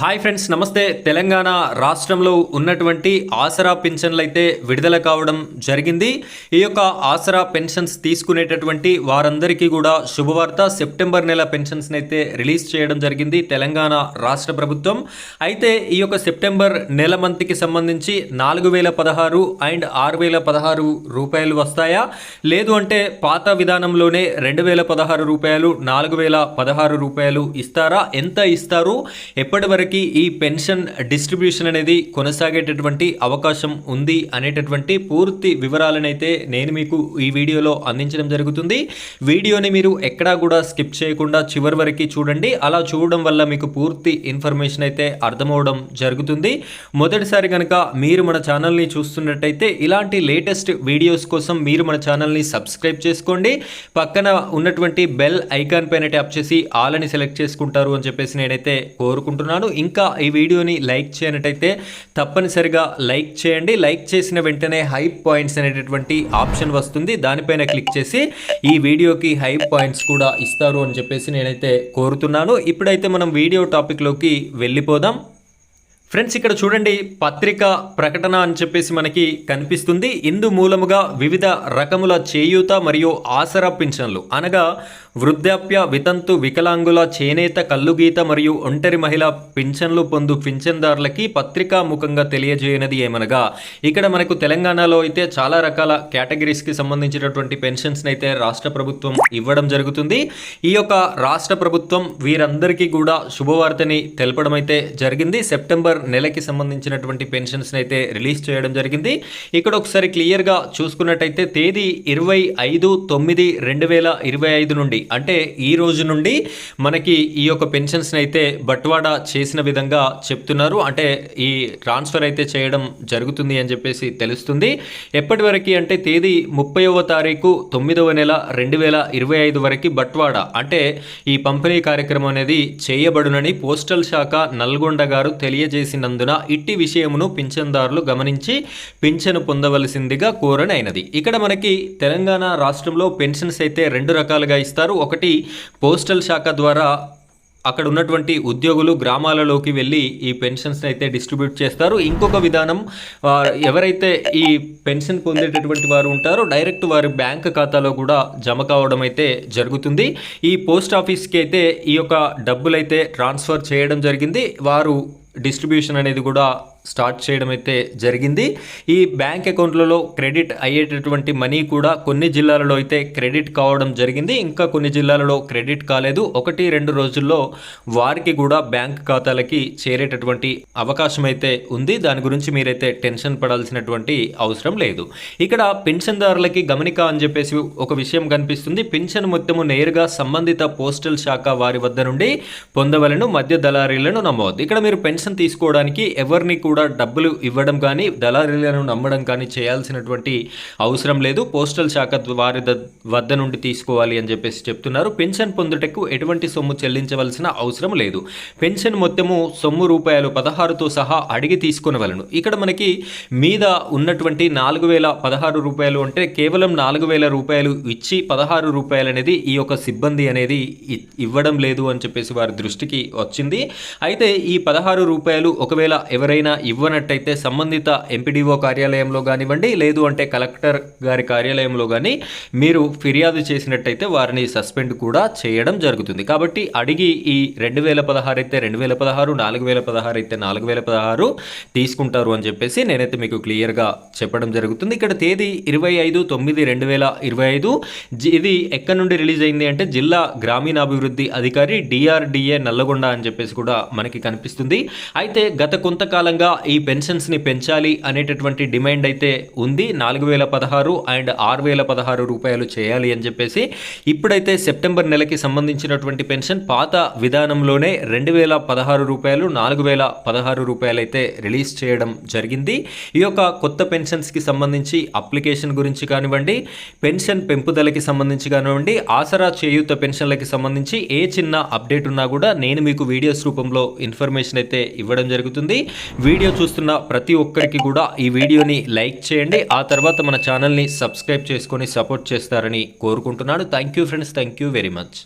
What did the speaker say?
Hi friends నమస్తే. తెలంగాణ రాష్ట్రంలో ఉన్నటువంటి ఆసరా పెన్షన్లు అయితే విడుదల కావడం జరిగింది. ఈ యొక్క ఆసరా పెన్షన్స్ తీసుకునేటటువంటి వారందరికీ కూడా శుభవార్త. సెప్టెంబర్ నెల పెన్షన్స్ని అయితే రిలీజ్ చేయడం జరిగింది తెలంగాణ రాష్ట్ర ప్రభుత్వం. అయితే ఈ యొక్క సెప్టెంబర్ నెల మంత్కి సంబంధించి నాలుగు వేల పదహారు అండ్ ఆరు వేల పదహారు రూపాయలు వస్తాయా? లేదు అంటే పాత విధానంలోనే రెండు వేల పదహారు రూపాయలు నాలుగు వేల పదహారు రూపాయలు ఇస్తారా? ఎంత ఇస్తారు? ఎప్పటి వరకు ఈ పెన్షన్ డిస్ట్రిబ్యూషన్ అనేది కొనసాగేటటువంటి అవకాశం ఉంది అనేటటువంటి పూర్తి వివరాలనైతే నేను మీకు ఈ వీడియోలో అందించడం జరుగుతుంది. వీడియోని మీరు ఎక్కడా కూడా స్కిప్ చేయకుండా చివరి వరకు చూడండి. అలా చూడడం వల్ల మీకు పూర్తి ఇన్ఫర్మేషన్ అయితే అర్థమవడం జరుగుతుంది. మొదటిసారి కనుక మీరు మన ఛానల్ని చూస్తున్నట్టయితే ఇలాంటి లేటెస్ట్ వీడియోస్ కోసం మీరు మన ఛానల్ని సబ్స్క్రైబ్ చేసుకోండి. పక్కన ఉన్నటువంటి బెల్ ఐకాన్ పైన ట్యాప్ చేసి ఆల్ అని సెలెక్ట్ చేసుకుంటారు అని చెప్పేసి నేనైతే కోరుకుంటున్నాను. ఇంకా ఈ వీడియోని లైక్ చేయనట్టయితే తప్పనిసరిగా లైక్ చేయండి. లైక్ చేసిన వెంటనే హైప్ పాయింట్స్ అనేటటువంటి ఆప్షన్ వస్తుంది. దానిపైన క్లిక్ చేసి ఈ వీడియోకి హైప్ పాయింట్స్ కూడా ఇస్తారు అని చెప్పేసి నేనైతే కోరుతున్నాను. ఇప్పుడైతే మనం వీడియో టాపిక్లోకి వెళ్ళిపోదాం. ఫ్రెండ్స్ ఇక్కడ చూడండి పత్రిక ప్రకటన అని చెప్పేసి మనకి కనిపిస్తుంది. ఇందు మూలముగా వివిధ రకముల చేయూత మరియు ఆసరా పింఛన్లు అనగా వృద్ధాప్య వితంతు వికలాంగుల చేనేత కల్లుగీత మరియు ఒంటరి మహిళ పింఛన్లు పొందు పింఛన్దారులకి పత్రికా ముఖంగా తెలియజేయనది ఏమనగా? ఇక్కడ మనకు తెలంగాణలో అయితే చాలా రకాల కేటగిరీస్కి సంబంధించినటువంటి పెన్షన్స్ని అయితే రాష్ట్ర ప్రభుత్వం ఇవ్వడం జరుగుతుంది. ఈ యొక్క రాష్ట్ర ప్రభుత్వం వీరందరికీ కూడా శుభవార్తని తెలపడం అయితే జరిగింది. సెప్టెంబర్ నెలకి సంబంధించినటువంటి పెన్షన్స్ని అయితే రిలీజ్ చేయడం జరిగింది. ఇక్కడ ఒకసారి క్లియర్గా చూసుకున్నట్టయితే తేదీ ఇరవై ఐదు తొమ్మిది రెండు వేల ఇరవై ఐదు నుండి అంటే ఈ రోజు నుండి మనకి ఈ యొక్క పెన్షన్స్ని అయితే బట్వాడా చేసిన విధంగా చెప్తున్నారు. అంటే ఈ ట్రాన్స్ఫర్ అయితే చేయడం జరుగుతుంది అని చెప్పేసి తెలుస్తుంది. ఎప్పటి వరకు అంటే తేదీ ముప్పైవ తారీఖు తొమ్మిదవ నెల రెండు వేల ఇరవై ఐదు వరకు బట్వాడా అంటే ఈ పంపిణీ కార్యక్రమం అనేది చేయబడునని పోస్టల్ శాఖ నల్గొండ గారు తెలియజేసినందున ఇట్టి విషయమును పింఛన్దారులు గమనించి పింఛను పొందవలసిందిగా కోరనైనది. ఇక్కడ మనకి తెలంగాణ రాష్ట్రంలో పెన్షన్స్ అయితే రెండు రకాలుగా ఇస్తారు. ఒకటి పోస్టల్ శాఖ ద్వారా అక్కడ ఉన్నటువంటి ఉద్యోగులు గ్రామాలలోకి వెళ్ళి ఈ పెన్షన్స్ని అయితే డిస్ట్రిబ్యూట్ చేస్తారు. ఇంకొక విధానం ఎవరైతే ఈ పెన్షన్ పొందేటటువంటి వారు ఉంటారో డైరెక్ట్ వారి బ్యాంక్ ఖాతాలో కూడా జమ కావడం అయితే జరుగుతుంది. ఈ పోస్ట్ ఆఫీస్కి అయితే ఈ యొక్క డబ్బులు అయితే ట్రాన్స్ఫర్ చేయడం జరిగింది. వారు డిస్ట్రిబ్యూషన్ అనేది కూడా స్టార్ట్ చేయడం అయితే జరిగింది. ఈ బ్యాంక్ అకౌంట్లలో క్రెడిట్ అయ్యేటటువంటి మనీ కూడా కొన్ని జిల్లాలలో అయితే క్రెడిట్ కావడం జరిగింది. ఇంకా కొన్ని జిల్లాలలో క్రెడిట్ కాలేదు. ఒకటి రెండు రోజుల్లో వారికి కూడా బ్యాంక్ ఖాతాలకి చేరేటటువంటి అవకాశం అయితే ఉంది. దాని గురించి మీరైతే టెన్షన్ పడాల్సినటువంటి అవసరం లేదు. ఇక్కడ పెన్షన్దారులకి గమనిక అని చెప్పేసి ఒక విషయం కనిపిస్తుంది. పెన్షన్ మొత్తము నేరుగా సంబంధిత పోస్టల్ శాఖ వారి వద్ద నుండి పొందవలను మధ్య దళారీలను నమ్మవద్దు ఇక్కడ మీరు పెన్షన్ తీసుకోవడానికి ఎవరిని కూడా డబ్బులు ఇవ్వడం కానీ దళారీలను నమ్మడం కానీ చేయాల్సినటువంటి అవసరం లేదు. పోస్టల్ శాఖ వారి ద- వద్ద నుండి తీసుకోవాలి అని చెప్పేసి చెప్తున్నారు. పెన్షన్ పొందుటకు ఎటువంటి సొమ్ము చెల్లించవలసిన అవసరం లేదు. పెన్షన్ మొత్తము సొమ్ము రూపాయలు పదహారుతో సహా అడిగి తీసుకొనవలను. ఇక్కడ మనకి మీద ఉన్నటువంటి నాలుగు వేల పదహారు రూపాయలు అంటే కేవలం నాలుగు వేల రూపాయలు ఇచ్చి పదహారు రూపాయలు అనేది ఈ యొక్క సిబ్బంది అనేది ఇవ్వడం లేదు అని చెప్పేసి వారి దృష్టికి వచ్చింది. అయితే ఈ పదహారు రూపాయలు ఒకవేళ ఎవరైనా ఇవ్వనట్టయితే సంబంధిత ఎంపీడీఓ కార్యాలయంలో కానివ్వండి లేదు అంటే కలెక్టర్ గారి కార్యాలయంలో కానీ మీరు ఫిర్యాదు చేసినట్టయితే వారిని సస్పెండ్ కూడా చేయడం జరుగుతుంది. కాబట్టి అడిగి ఈ రెండు వేల పదహారు అయితే రెండు వేల పదహారు నాలుగు వేల పదహారు అయితే నాలుగు వేల పదహారు తీసుకుంటారు అని చెప్పేసి నేనైతే మీకు క్లియర్గా చెప్పడం జరుగుతుంది. ఇక్కడ తేదీ ఇరవై ఐదు తొమ్మిది రెండు వేల ఇరవై ఐదు. జి- ఇది ఎక్కడి నుండి రిలీజ్ అయింది అంటే జిల్లా గ్రామీణాభివృద్ధి అధికారి డిఆర్డిఏ నల్లగొండ అని చెప్పేసి కూడా మనకి కనిపిస్తుంది. అయితే గత కొంతకాలంగా ఈ పెన్షన్స్ని పెంచాలి అనేటటువంటి డిమాండ్ అయితే ఉంది. నాలుగు వేల పదహారు అండ్ ఆరు వేల పదహారు రూపాయలు చేయాలి అని చెప్పేసి ఇప్పుడైతే సెప్టెంబర్ నెలకి సంబంధించినటువంటి పెన్షన్ పాత విధానంలోనే రెండు వేల పదహారు రూపాయలు నాలుగు వేల పదహారు రూపాయలు అయితే రిలీజ్ చేయడం జరిగింది. ఈ యొక్క కొత్త పెన్షన్స్కి సంబంధించి అప్లికేషన్ గురించి కానివ్వండి పెన్షన్ పెంపుదలకి సంబంధించి కానివ్వండి ఆసరా చేయూత పెన్షన్లకి సంబంధించి ఏ చిన్న అప్డేట్ ఉన్నా కూడా నేను మీకు వీడియోస్ రూపంలో ఇన్ఫర్మేషన్ అయితే ఇవ్వడం జరుగుతుంది. వీడియో చూస్తున్న ప్రతి ఒక్కరికి కూడా ఈ వీడియోని లైక్ చేయండి. ఆ తర్వాత మన ఛానల్ని సబ్స్క్రైబ్ చేసుకొని సపోర్ట్ చేస్తారని కోరుకుంటున్నాను thank you friends. Thank you very much.